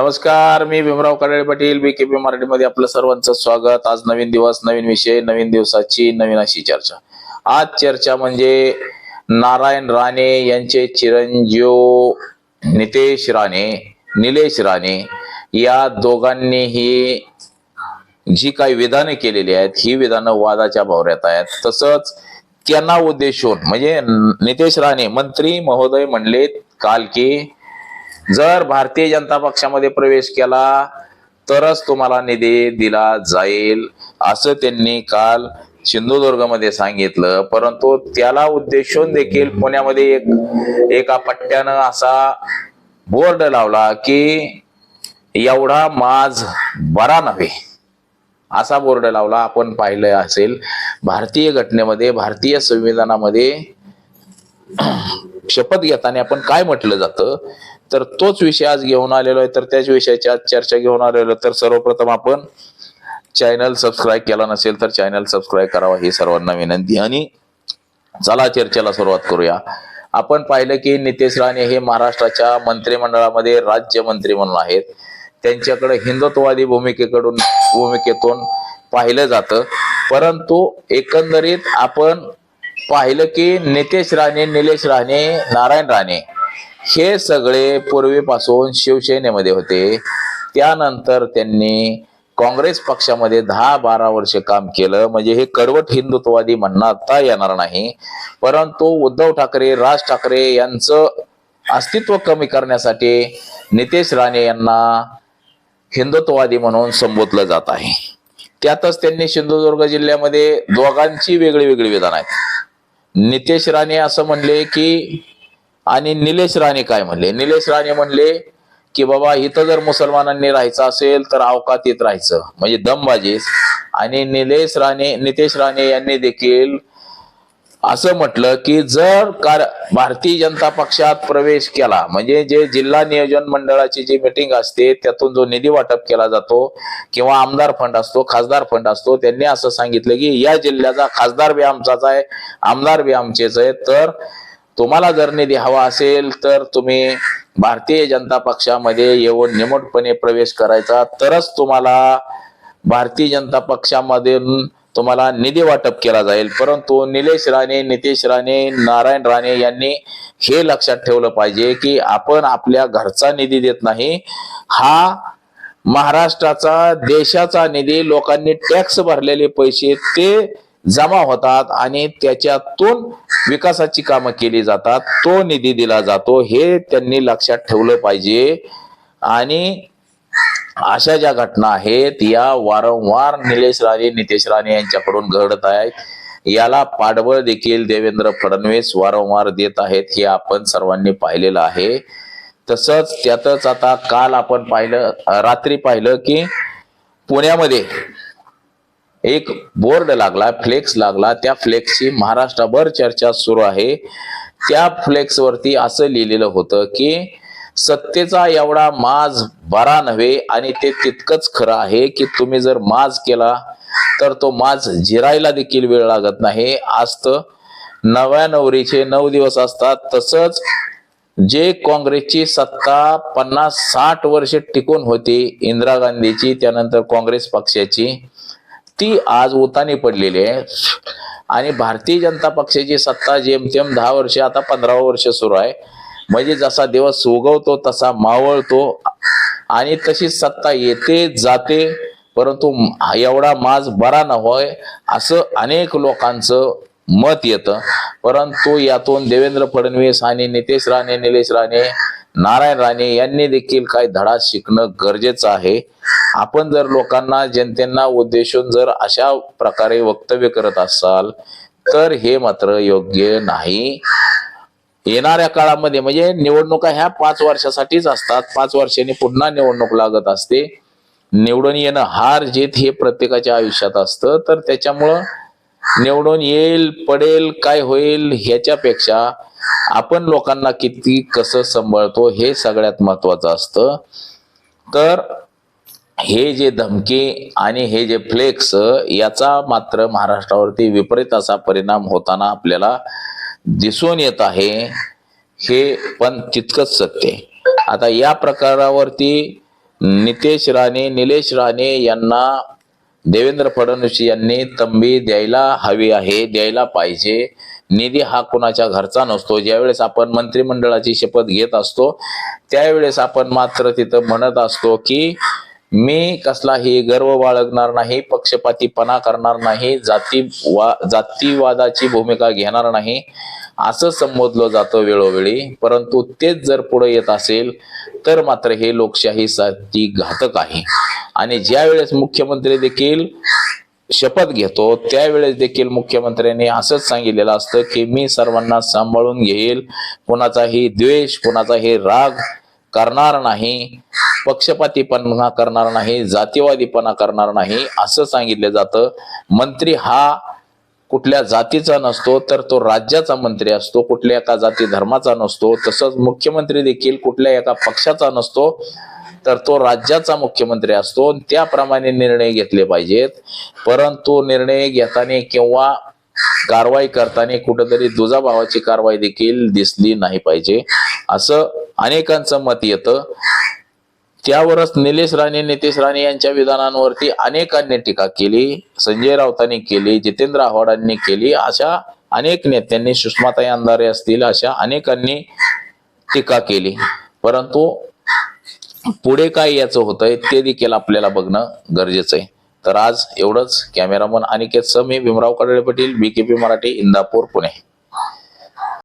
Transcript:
नमस्कार मी Bhimrao Kadale Patil B K P मराठीमध्ये आपलं सर्वांचं स्वागत. आज नवीन दिवस नवीन विषय नवीन दिवसाची नवीन अशी चर्चा. आज चर्चा म्हणजे नारायण राणे यांचे चिरंजीव नितेश राणे निलेश राणे या दोघांनीही जी काही विधानं केलेली आहेत ही विधानं वादाच्या भावऱ्यात आहेत. तसंच त्यांना उद्देशून म्हणजे नितेश राणे मंत्री महोदय म्हणले काल की जर भारतीय जनता पक्षामध्ये प्रवेश केला तरच तुम्हाला निधी दिला जाईल असं त्यांनी काल सिंधुदुर्गमध्ये सांगितलं. परंतु त्याला उद्देशून देखील पुण्यामध्ये एक एका पट्ट्यानं असा बोर्ड लावला की एवढा माज बरा नव्हे. असा बोर्ड लावला आपण पाहिलं असेल भारतीय घटनेमध्ये भारतीय संविधानामध्ये शपथ घेताना आपण काय म्हटलं जातं? तर तोच विषय आज घेऊन आलेलो आहे. तर त्याच विषयाची आज चर्चा घेऊन आलेलो आहे. तर सर्वप्रथम आपण चॅनल सबस्क्राईब केला नसेल तर चॅनल सबस्क्राईब करावा. ही सर्वांना विनंती. आणि चला चर्चेला सुरुवात करूया. आपण पाहिलं की नितेश राणे हे महाराष्ट्राच्या मंत्रिमंडळामध्ये राज्यमंत्री म्हणून आहेत. त्यांच्याकडे हिंदुत्ववादी भूमिकेकडून भूमिकेतून पाहिलं जातं. परंतु एकंदरीत आपण पाहिलं की नितेश राणे निलेश राणे नारायण राणे हे सगळे पूर्वीपासून शिवसेनेमध्ये होते. त्यानंतर त्यांनी काँग्रेस पक्षामध्ये दहा बारा वर्ष काम केलं. म्हणजे हे कडवट हिंदुत्ववादी म्हणता येणार नाही. परंतु उद्धव ठाकरे राज ठाकरे यांचं अस्तित्व कमी करण्यासाठी नितेश राणे यांना हिंदुत्ववादी म्हणून संबोधलं जात आहे. त्यातच त्यांनी सिंधुदुर्ग जिल्ह्यामध्ये दोघांची वेगळी वेगळी विधान आहेत. नितेश राणे असं म्हणले की आणि निलेश राणे काय म्हणले? निलेश राणे म्हणले की बाबा इथं जर मुसलमानांनी राहायचं असेल तर अवकातीत राहायचं. म्हणजे दमबाजीच आणि निलेश राणे नितेश राणे यांनी देखील असं म्हटलं की जर कार भारतीय जनता पक्षात प्रवेश केला म्हणजे जे जिल्हा नियोजन मंडळाची जी मिटिंग असते त्यातून जो निधी वाटप केला जातो किंवा आमदार फंड असतो खासदार फंड असतो त्यांनी असं सांगितलं की या जिल्ह्याचा खासदार बी आमचाच आहे आमदार बी आमचेच आहे. तर तुम्हाला जर निधी हवा असेल तर तुम्ही भारतीय जनता पक्षामध्ये येऊन निमूटपणे प्रवेश करायचा. तरच तुम्हाला भारतीय जनता पक्षामधून तुम्हाला निधी वाटप केला जाईल. परंतु निलेश राणे नितेश राणे नारायण राणे यांनी हे लक्षात ठेवलं पाहिजे की आपण आपल्या घरचा निधी देत नाही. हा महाराष्ट्राचा देशाचा निधी लोकांनी टॅक्स भरलेले पैसे ते जमा होतात आणि त्याच्यातून विकासाची कामं केली जातात. तो निधी दिला जातो हे त्यांनी लक्षात ठेवलं पाहिजे. आणि अशा ज्या घटना आहेत या वारंवार निलेश राणे नितेश राणे यांच्याकडून घडत आहेत. याला पाठबळ देखील देवेंद्र फडणवीस वारंवार देत आहेत हे आपण सर्वांनी पाहिलेलं आहे. तसंच त्यातच आता काल आपण पाहिलं रात्री पाहिलं की पुण्यामध्ये एक बोर्ड लागला फ्लेक्स लागला. त्या फ्लेक्सची महाराष्ट्रभर चर्चा सुरू आहे. त्या फ्लेक्सवरती असं लिहिलेलं होतं की सत्तेचा एवढा माज बरा नव्हे आणि ते तितकंच खरं आहे की तुम्ही जर माज केला तर तो माज जिरायला देखील वेळ लागत नाही. आज तर नव्या नवरीचे नऊ दिवस असतात. तसंच जे काँग्रेसची सत्ता पन्नास साठ वर्ष टिकून होती इंदिरा गांधीची त्यानंतर काँग्रेस पक्षाची ती आज उतानी पडलेली आहे. आणि भारतीय जनता पक्षाची सत्ता जेमतेम दहा वर्ष आता पंधरावं वर्ष सुरू आहे. म्हणजे जसा दिवस उगवतो तसा मावळतो आणि तशी सत्ता येते जाते परंतु एवढा माज बरा न होय असं अनेक लोकांचं मत येतं. परंतु यातून देवेंद्र फडणवीस आणि नितेश राणे निलेश राणे नारायण राणे यांनी देखील काही धडा शिकणं गरजेचं आहे. आपण जर लोकांना जनतेना उद्देशून जर अशा प्रकारे वक्तव्य करत असाल तर हे मात्र योग्य नाही. येणाऱ्या काळामध्ये म्हणजे निवडणुका ह्या पाच वर्षासाठीच असतात. पाच वर्षांनी पुन्हा निवडणूक लागत असते. निवडून येणं हार जीत हे प्रत्येकाच्या आयुष्यात असतं. तर त्याच्यामुळं निवडून येईल पडेल काय होईल ह्याच्यापेक्षा आपण लोकांना किती कसं सांभाळतो हे सगळ्यात महत्वाचं असतं. तर हे जे धमकी आणि हे जे फ्लेक्स याचा मात्र महाराष्ट्रावरती विपरीत असा परिणाम होताना आपल्याला दिसून येत आहे हे पण तितकंच सत्य आता या प्रकारावरती नितेश राणे निलेश राणे यांना देवेंद्र फडणवीस यांनी तंबी द्यायला हवी आहे द्यायला पाहिजे. निधी हा कुणाच्या घरचा नसतो. ज्यावेळेस आपण मंत्रिमंडळाची शपथ घेत असतो त्यावेळेस आपण मात्र तिथं म्हणत असतो की मी कसलाही गर्व बाळगणार नाही पक्षपातीपणा करणार नाही जाती वा जातीवादाची भूमिका घेणार नाही असं संबोधलं जातं वेळोवेळी. परंतु तेच जर पुढे येत असेल तर मात्र हे लोकशाहीसाठी घातक आहे. आणि ज्या वेळेस मुख्यमंत्री देखील शपथ घेतो त्यावेळेस देखील मुख्यमंत्र्यांनी असंच सांगितलेलं असतं की मी सर्वांना सांभाळून घेईल. कुणाचाही द्वेष कुणाचाही राग करणार नाही पक्षपातीपणा करणार नाही जातीवादीपणा करणार नाही असं सांगितलं जातं. मंत्री हा कुठल्या जातीचा नसतो तर तो राज्याचा मंत्री असतो. कुठल्या एका जाती धर्माचा नसतो तसंच मुख्यमंत्री देखील कुठल्या एका पक्षाचा नसतो तर तो राज्याचा मुख्यमंत्री असतो. त्याप्रमाणे निर्णय घेतले पाहिजेत. परंतु निर्णय घेताना किंवा कारवाई करताना कुठंतरी दुजाभावाची कारवाई देखील दिसली नाही पाहिजे. असं अनेकांचं मत येतं. त्यावरच निलेश राणे नितेश राणे यांच्या विधानांवरती अनेकांनी टीका केली. संजय राऊतांनी केली जितेंद्र आव्हाडांनी केली. अशा अनेक नेत्यांनी सुषमाताई अंधारे असतील अशा अनेकांनी टीका केली. परंतु पुढे काय याचं होतंय ते देखील आपल्याला बघणं गरजेचं आहे. तर आज एवढंच. कॅमेरामन अनिकेतसह मी भीमराव कडळे पाटील बीकेपी मराठी इंदापूर पुणे.